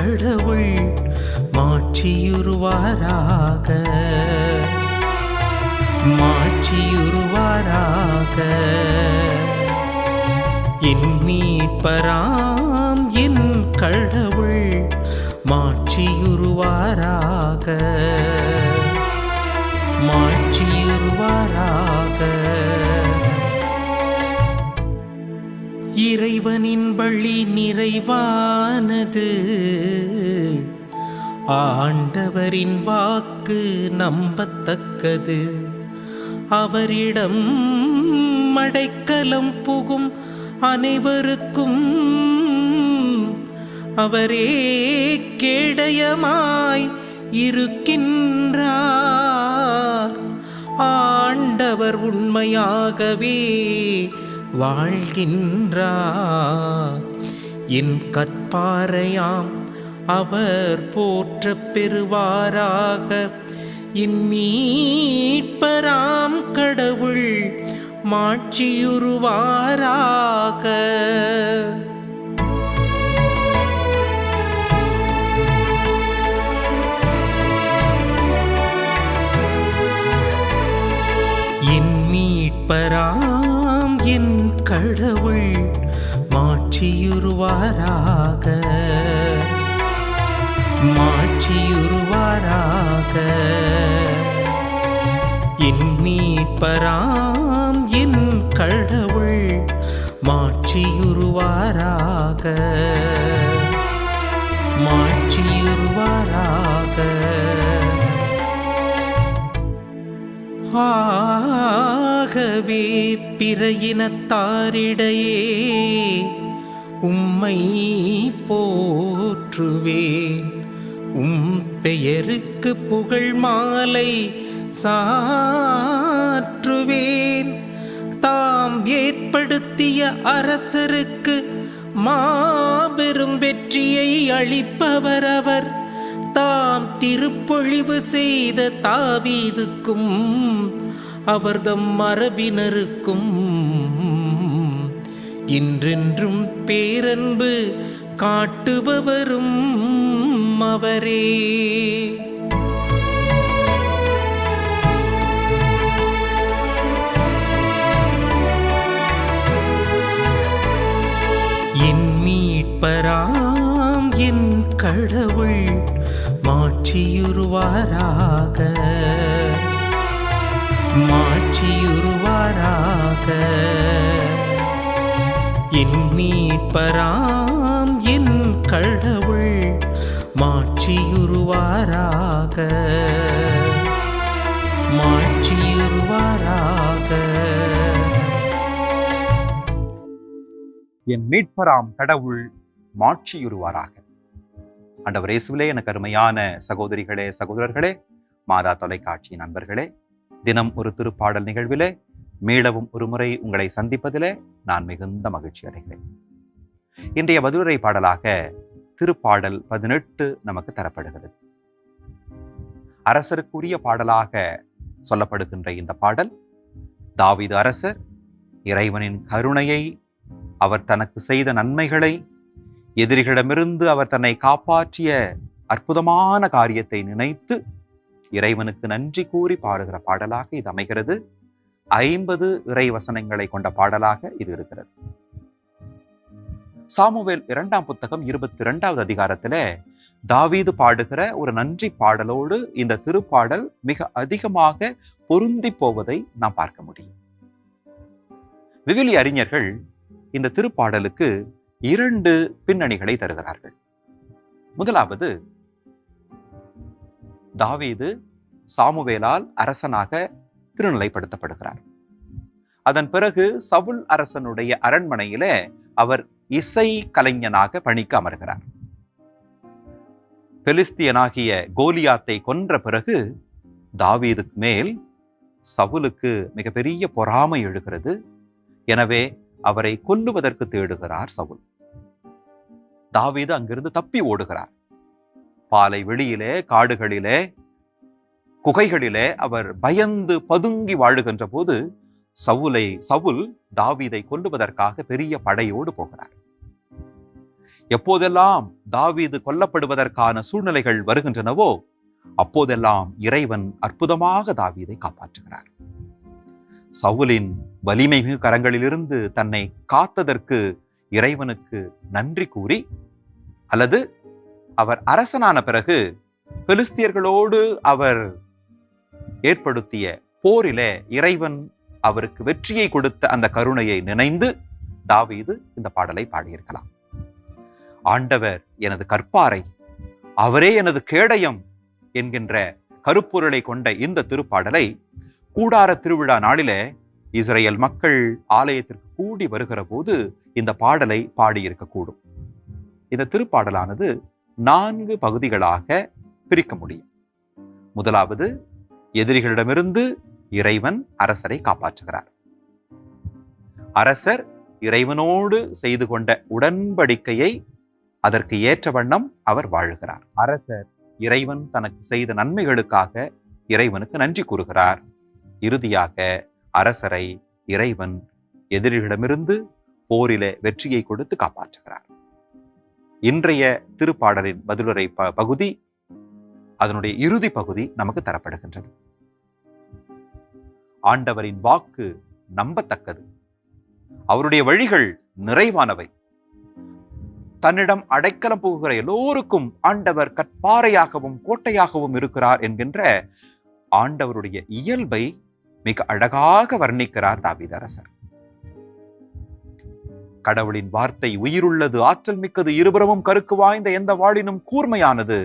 கடவுள் மாட்சியுருவாராக. மாட்சியுருவாராக. என் மீட்பராம் என் கடவுள் மாட்சியுருவாராக. வழி நிறைவானது. ஆண்டவரின் வாக்கு நம்பத்தக்கது. அவரிடம் மடைக்கலம் புகும் அனைவருக்கும். அவரே கேடயமாய் இருக்கின்றார். ஆண்டவர் உண்மையாகவே வாழ்கின்றார். என் கற்பாரையாம் அவர் போற்ற பெறுவாராக. என் மீட்பராம் கடவுள் மாட்சியுருவாராக என் மீட்பராம் என் கடவுள் மாட்சியுருவாராக. மாட்சியுருவாராக. என் மீட்பராம் என் கடவுள் மாட்சியுருவாராக. மாட்சியுருவாராக. ஆ. பிற இனத்தாரிடையே உம்மை போற்றுவேன். உம் பெயருக்கு புகழ் மாலை சாற்றுவேன். தாம் ஏற்படுத்திய அரசருக்கு மாபெரும் வெற்றியை அளிப்பவர் அவர் தாம் திருப்பொழிவு செய்த தாவீதுக்கும் அவர்தம் மரபினருக்கும். இன்றென்றும் பேரன்பு காட்டுபவரும் அவரே. என் மீட்பராம் என் கடவுள் மாற்றியுருவாராக மாற்றியுருவாராக. என் மீட்பராம் என் கடவுள் மாட்சியுருவாராக மாட்சியுருவாராக என் மீட்பராம் கடவுள் மாட்சியுருவாராக ஆண்டவர் இயேசுவிலே எனக்கு அருமையான சகோதரிகளே சகோதரர்களே மாதா தொலைக்காட்சி நண்பர்களே தினம் ஒரு திருப்பாடல் நிகழ்விலே மீளவும் ஒரு முறை உங்களை சந்திப்பதிலே நான் மிகுந்த மகிழ்ச்சி அடைகிறேன். இன்றைய பதிலுரை பாடலாக திருப்பாடல் பதினெட்டு நமக்கு தரப்படுகிறது. அரசருக்குரிய பாடலாக சொல்லப்படுகின்ற இந்த பாடல் தாவிது அரசர் இறைவனின் கருணையை அவர் தனக்கு செய்த நன்மைகளை எதிரிகளிடமிருந்து அவர் தன்னை காப்பாற்றிய அற்புதமான காரியத்தை நினைத்து இறைவனுக்கு நன்றி கூறி பாடுகிற பாடலாக இது அமைகிறது. ஐம்பது இறை வசனங்களை கொண்ட பாடலாக இது இருக்கிறது. சாமுவேல் இரண்டாம் புத்தகம் இருபத்தி இரண்டாவது அதிகாரத்திலே தாவீது பாடுகிற ஒரு நன்றி பாடலோடு இந்த திருப்பாடல் மிக அதிகமாக பொருந்தி போவதை நாம் பார்க்க முடியும். விவிலி அறிஞர்கள் இந்த திருப்பாடலுக்கு இரண்டு பின்னணிகளை தருகிறார்கள். முதலாவது தாவீது சாமுவேலால் அரசனாக திருநிலைப்படுத்தப்படுகிறார். அதன் பிறகு சவுல் அரசனுடைய அரண்மனையிலே அவர் இசை கலைஞனாக பணிக்கு அமர்கிறார். பெலிஸ்தியனாகிய கோலியாத்தை கொன்ற பிறகு தாவீதுக்கு மேல் சவுலுக்கு மிகப்பெரிய பொறாமை எழுகிறது. எனவே அவரை கொல்லுவதற்கு தேடுகிறார் சவுல். தாவீது அங்கிருந்து தப்பி ஓடுகிறார். பாலை வெளியிலே காடுகளிலே குகைகளிலே அவர் பயந்து பதுங்கி வாழுகின்ற போது சவுலை சவுல் தாவீதை கொல்லுவதற்காக பெரிய படையோடு போகிறார். எப்போதெல்லாம் தாவீது கொல்லப்படுவதற்கான சூழ்நிலைகள் வருகின்றனவோ அப்போதெல்லாம் இறைவன் அற்புதமாக தாவீதை காப்பாற்றுகிறார். சவுலின் வலிமை மிகு கரங்களிலிருந்து தன்னை காத்ததற்கு இறைவனுக்கு நன்றி கூறி அல்லது அவர் அரசனான பிறகு பெலிஸ்தியர்களோடு அவர் ஏற்படுத்திய போரிலே இறைவன் அவருக்கு வெற்றியை கொடுத்த அந்த கருணையை நினைந்து தாவீது இந்த பாடலை பாடியிருக்கலாம். ஆண்டவர் எனது கற்பாறை அவரே எனது கேடயம் என்கின்ற கருப்பொருளை கொண்ட இந்த திருப்பாடலை கூடார திருவிழா நாளிலே இஸ்ரேல் மக்கள் ஆலயத்திற்கு கூடி வருகிற போது இந்த பாடலை பாடியிருக்கக்கூடும். இந்த திருப்பாடலானது நான்கு பகுதிகளாக பிரிக்க முடியும். முதலாவது எதிரிகளிடமிருந்து இறைவன் அரசரை காப்பாற்றுகிறார். அரசர் இறைவனோடு செய்து கொண்ட உடன்படிக்கையை அதற்கு ஏற்ற வண்ணம் அவர் வாழுகிறார். அரசர். இறைவன் தனக்கு செய்த நன்மைகளுக்காக இறைவனுக்கு நன்றி கூறுகிறார். இறுதியாக அரசரை இறைவன் எதிரிகளிடமிருந்து போரிலே வெற்றியை கொடுத்து காப்பாற்றுகிறார். இன்றைய திருப்பாடலின் பதிலுரை ப- பகுதி அதனுடைய இறுதி பகுதி நமக்கு தரப்படுகின்றது. ஆண்டவரின் வாக்கு நம்பத்தக்கது. அவருடைய வழிகள் நிறைவானவை. தன்னிடம் அடைக்கலம் புகுகிற எல்லோருக்கும் ஆண்டவர் கற்பாறையாகவும் கோட்டையாகவும் இருக்கிறார் என்கின்ற ஆண்டவருடைய இயல்பை மிக அழகாக வர்ணிக்கிறார் தாவிதரசர் அரசர். கடவுளின் வார்த்தை உயிருள்ளது ஆற்றல் மிக்கது இருபுறமும் கருக்கு வாய்ந்த எந்த வாழினும் கூர்மையானது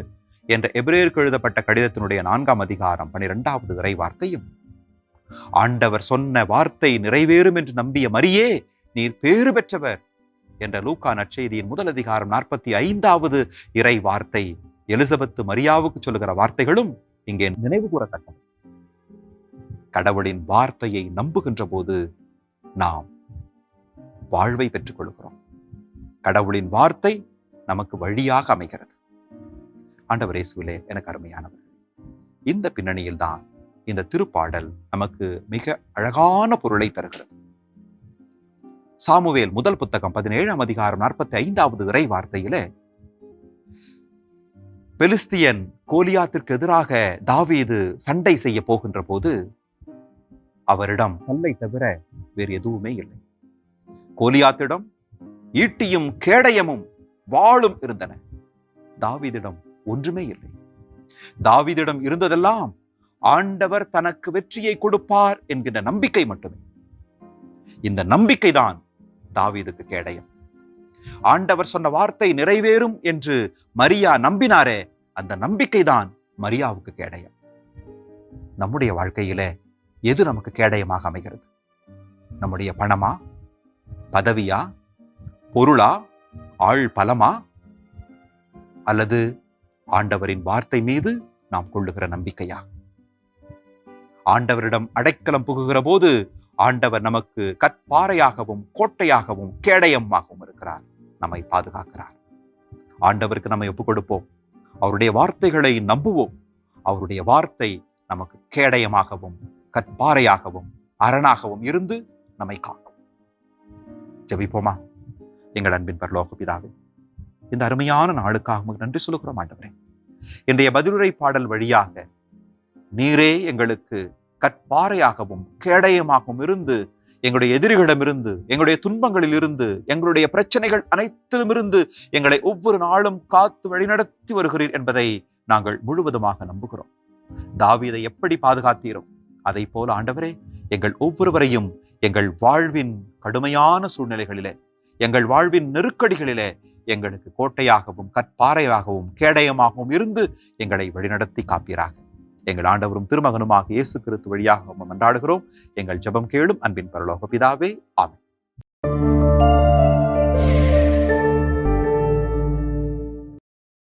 என்ற எபிரேயருக்கு எழுதப்பட்ட கடிதத்தினுடைய நான்காம் அதிகாரம் பனிரெண்டாவது இறை வார்த்தையும். ஆண்டவர் சொன்ன வார்த்தை நிறைவேறும் என்று நம்பிய மரியே நீர் பேறு பெற்றவர் என்ற லூக்கா நற்செய்தியின் முதல் அதிகாரம் நாற்பத்தி ஐந்தாவது இறை வார்த்தை. எலிசபெத்து மரியாவுக்கு சொல்லுகிற வார்த்தைகளும் இங்கே நினைவு கூறத்தக்கது கடவுளின் வார்த்தையை நம்புகின்ற போது நாம் வாழ்வை பெற்றுக் கொள்கிறோம் கடவுளின் வார்த்தை நமக்கு வழியாக அமைகிறது. ஆண்டவர் இயேசுவிலே எனக்கு அருமையானவர். இந்த பின்னணியில் தான் இந்த திருப்பாடல் நமக்கு மிக அழகான பொருளை தருகிறது. சாமுவேல் முதல் புத்தகம் பதினேழாம் அதிகாரம் நாற்பத்தி ஐந்தாவது இறை வார்த்தையிலே பெலிஸ்தியன் கோலியாத்திற்கு எதிராக தாவீது சண்டை செய்ய போகின்ற போது அவரிடம் கல்லை தவிர வேறு எதுவுமே இல்லை. கோலியாத்திடம் ஈட்டியும் கேடயமும் வாளும் இருந்தன. தாவிதிடம் ஒன்றுமே இல்லை. தாவிதிடம் இருந்ததெல்லாம் ஆண்டவர் தனக்கு வெற்றியை கொடுப்பார் என்கின்ற நம்பிக்கை மட்டுமே. இந்த நம்பிக்கைதான் தாவீதுக்கு கேடயம். ஆண்டவர் சொன்ன வார்த்தை நிறைவேறும் என்று மரியா நம்பினாரே அந்த நம்பிக்கைதான் மரியாவுக்கு கேடயம். நம்முடைய வாழ்க்கையிலே எது நமக்கு கேடயமாக அமைகிறது? நம்முடைய பணமா? பதவியா? பொருளா? ஆள் பலமா? அல்லது ஆண்டவரின் வார்த்தை மீது நாம் கொள்ளுகிற நம்பிக்கையா? ஆண்டவரிடம் அடைக்கலம் புகுகிற போது ஆண்டவர் நமக்கு கற்பாறையாகவும் கோட்டையாகவும் கேடயமாகவும் இருக்கிறார். நம்மை பாதுகாக்கிறார். ஆண்டவருக்கு நம்மை ஒப்புக் கொடுப்போம் அவருடைய வார்த்தைகளை நம்புவோம். அவருடைய வார்த்தை நமக்கு கேடயமாகவும் கற்பாறையாகவும் அரணாகவும் இருந்து நம்மை காக்கும். ஜபிப்போமா? எங்கள் அன்பின் பரலோக பிதாவே இந்த அருமையான நாளுக்காக உமக்கு நன்றி சொல்லுகிறோம் ஆண்டவரே. இன்றைய பதிலுரை பாடல் வழியாக நீரே எங்களுக்கு கற்பாறையாகவும் கேடயமாகவும் இருந்து எங்களுடைய எதிரிகளிடமிருந்து எங்களுடைய துன்பங்களில் இருந்து எங்களுடைய பிரச்சனைகள் அனைத்திலுமிருந்து எங்களை ஒவ்வொரு நாளும் காத்து வழிநடத்தி வருகிறீர் என்பதை நாங்கள் முழுவதுமாக நம்புகிறோம். தாவீதை எப்படி பாதுகாத்தீரோ அதை போல ஆண்டவரே எங்கள் ஒவ்வொருவரையும் எங்கள் வாழ்வின் கடுமையான சூழ்நிலைகளிலே எங்கள் வாழ்வின் நெருக்கடிகளிலே எங்களுக்கு கோட்டையாகவும் கற்பாறையாகவும் கேடயமாகவும் இருந்து எங்களை வழிநடத்தி காப்பீராக. எங்கள் ஆண்டவரும் திருமகனுமாக இயேசு கிறிஸ்து வழியாக மன்றாடுகிறோம். எங்கள் ஜெபம் கேளும் அன்பின் பரலோக பிதாவே ஆமென்.